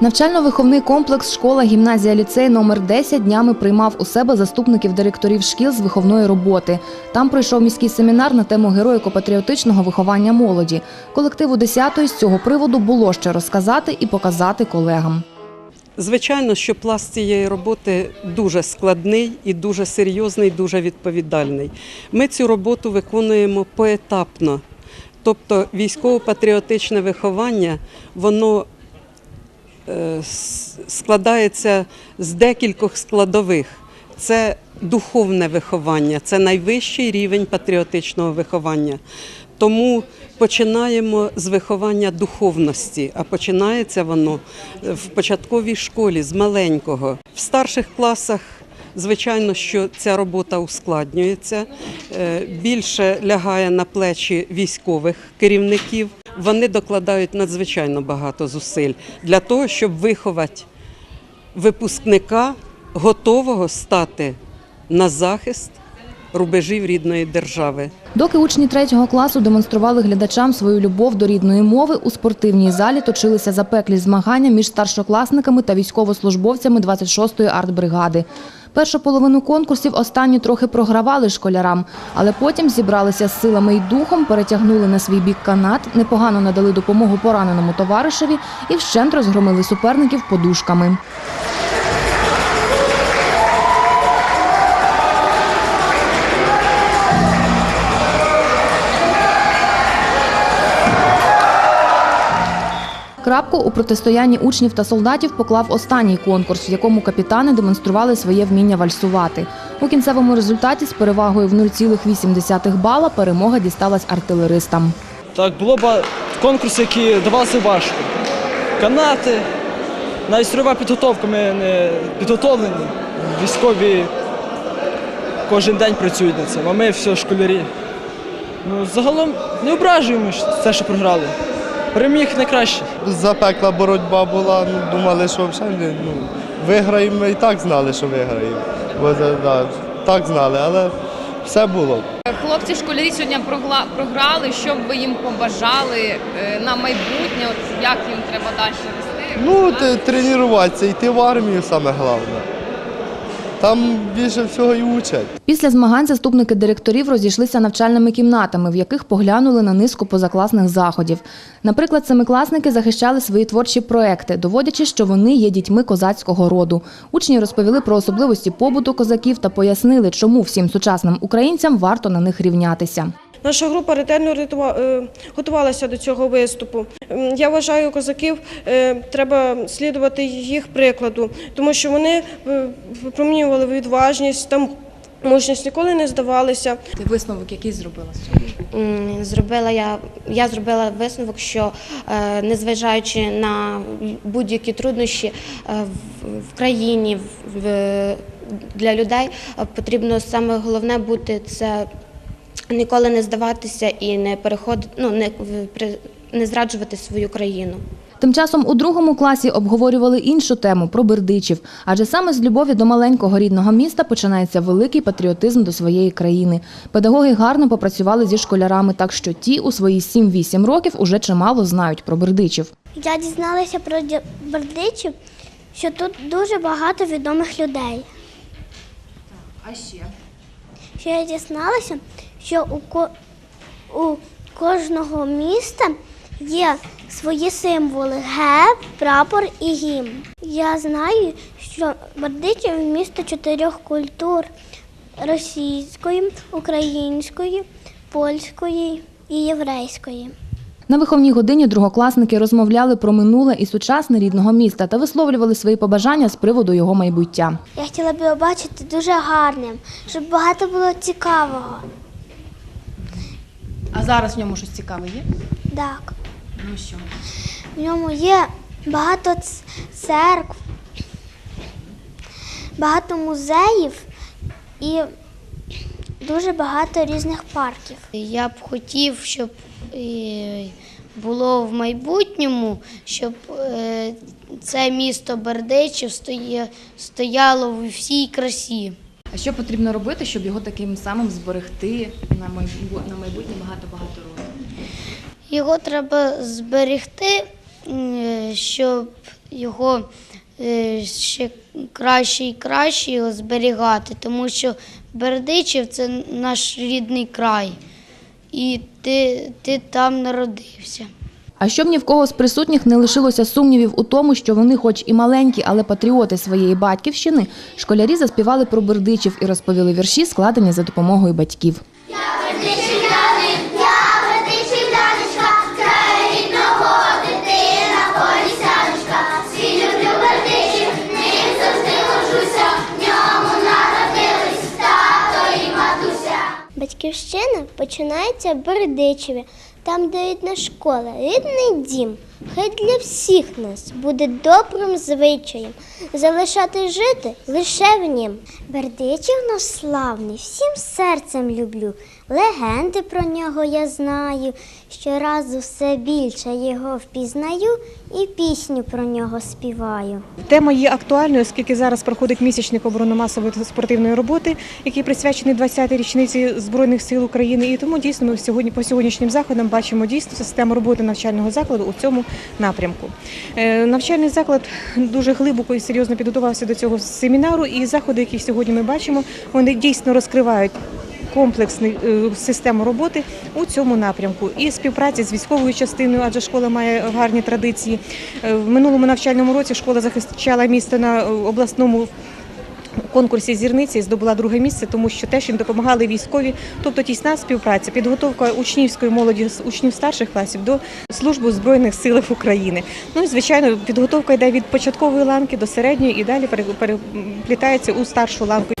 Навчально-виховний комплекс школа гімназія ліцей номер 10 днями приймав у себе заступників директорів шкіл з виховної роботи. Там пройшов міський семінар на тему героїко-патріотичного виховання молоді. Колективу 10-ї з цього приводу було що розказати і показати колегам. Звичайно, що пласт цієї роботи дуже складний і дуже серйозний, дуже відповідальний. Ми цю роботу виконуємо поетапно. Тобто військово-патріотичне виховання, воно складається з декількох складових. Це духовне виховання, це найвищий рівень патріотичного виховання. Тому починаємо з виховання духовності, а починається воно в початковій школі з маленького. В старших класах, звичайно, що ця робота ускладнюється, е, більше лягає на плечі військових керівників. Вони докладають надзвичайно багато зусиль для того, щоб виховати випускника, готового стати на захист рубежів рідної держави. Доки учні третього класу демонстрували глядачам свою любов до рідної мови, у спортивній залі точилися запеклі змагання між старшокласниками та військовослужбовцями 26-ї артбригади. Першу половину конкурсів останні трохи програвали школярам, але потім зібралися з силами і духом, перетягнули на свій бік канат, непогано надали допомогу пораненому товаришеві і вщент розгромили суперників подушками. Крапку у протистоянні учнів та солдатів поклав останній конкурс, в якому капітани демонстрували своє вміння вальсувати. У кінцевому результаті з перевагою в 0,8 бала перемога дісталась артилеристам. Так, було ба- конкурси, які давалися важко. Канати, навіть стройова підготовка, ми не підготовлені. Військові кожен день працюють над цим, а ми все школярі. Ну, загалом не ображуємо те, що програли. Переміг найкраще. Запекла боротьба була, ну, думали, що взагалі ну, виграємо, ми і так знали, що виграємо. Бо, да, так знали, але все було. Хлопці школярі сьогодні програли. Що б ви їм побажали е, на майбутнє? От як їм треба далі рости? Ну, тренуватися, йти в армію саме головне. Там більше всього і учать. Після змагань заступники директорів розійшлися навчальними кімнатами, в яких поглянули на низку позакласних заходів. Наприклад, семикласники захищали свої творчі проекти, доводячи, що вони є дітьми козацького роду. Учні розповіли про особливості побуту козаків та пояснили, чому всім сучасним українцям варто на них рівнятися. Наша група ретельно е, готувалася до цього виступу. Я вважаю, козаків е, треба слідувати їх прикладу, тому що вони е, випромінювали відважність, там мужність, ніколи не здавалися. Ти висновок який зробила Зробила я, я зробила висновок, що незважаючи на будь-які труднощі в- країні, в- для людей потрібно саме головне бути це ніколи не здаватися і не переходити, ну не не зраджувати свою країну. Тим часом у другому класі обговорювали іншу тему про бердичів, адже саме з любові до маленького рідного міста починається великий патріотизм до своєї країни. Педагоги гарно попрацювали зі школярами, так що ті у свої 7-8 років уже чимало знають про бердичів. Я дізналася про Бердичів, що тут дуже багато відомих людей. А ще Що я дізналася, що у, ко- у кожного міста є свої символи герб, прапор і гімн. Я знаю, що Бердичів місто чотирьох культур російської, української, польської і єврейської. На виховній годині другокласники розмовляли про минуле і сучасне рідного міста та висловлювали свої побажання з приводу його майбуття. Я хотіла б його бачити дуже гарним, щоб багато було цікавого. А зараз в ньому щось цікаве є? Так. Ну що? В ньому є багато церкв, багато музеїв і дуже багато різних парків. Я б хотів, щоб е, було в майбутньому, щоб е, це місто Бердичів стоя- стояло в всій красі. Що потрібно робити, щоб його таким самим зберегти на майбутнє, на майбутнє багато-багато років? Його треба зберегти, щоб його е, ще краще і краще його зберігати, тому що Бердичів це наш рідний край, і ти, ти там народився. А щоб ні в кого з присутніх не лишилося сумнівів у тому, що вони, хоч і маленькі, але патріоти своєї батьківщини, школярі заспівали про бердичів і розповіли вірші, складені за допомогою батьків. Батьківщина починається в Бердичеві, там, де рідна школа, рідний дім. Хай для всіх нас буде добрим звичаєм залишати жити лише в нім. Бердичів наш славний, всім серцем люблю. Легенди про нього я знаю. Щоразу все більше його впізнаю і пісню про нього співаю. Тема є актуальною, оскільки зараз проходить місячник оборонно-масової спортивної роботи, який присвячений 20-й річниці Збройних сил України. І тому дійсно ми сьогодні по сьогоднішнім заходам бачимо дійсно систему роботи навчального закладу у цьому напрямку. Е, Навчальний заклад дуже глибоко і серйозно підготувався до цього семінару, і заходи, які сьогодні ми бачимо, вони дійсно розкривають комплексну е, систему роботи у цьому напрямку і співпраці з військовою частиною, адже школа має гарні традиції. Е, В минулому навчальному році школа захищала місто на обласному. Конкурсі зірниці здобула друге місце, тому що теж їм допомагали військові, тобто тісна співпраця, підготовка учнівської молоді з учнів старших класів до служби у збройних силах України. Ну і звичайно, підготовка йде від початкової ланки до середньої і далі переплітається у старшу ланку.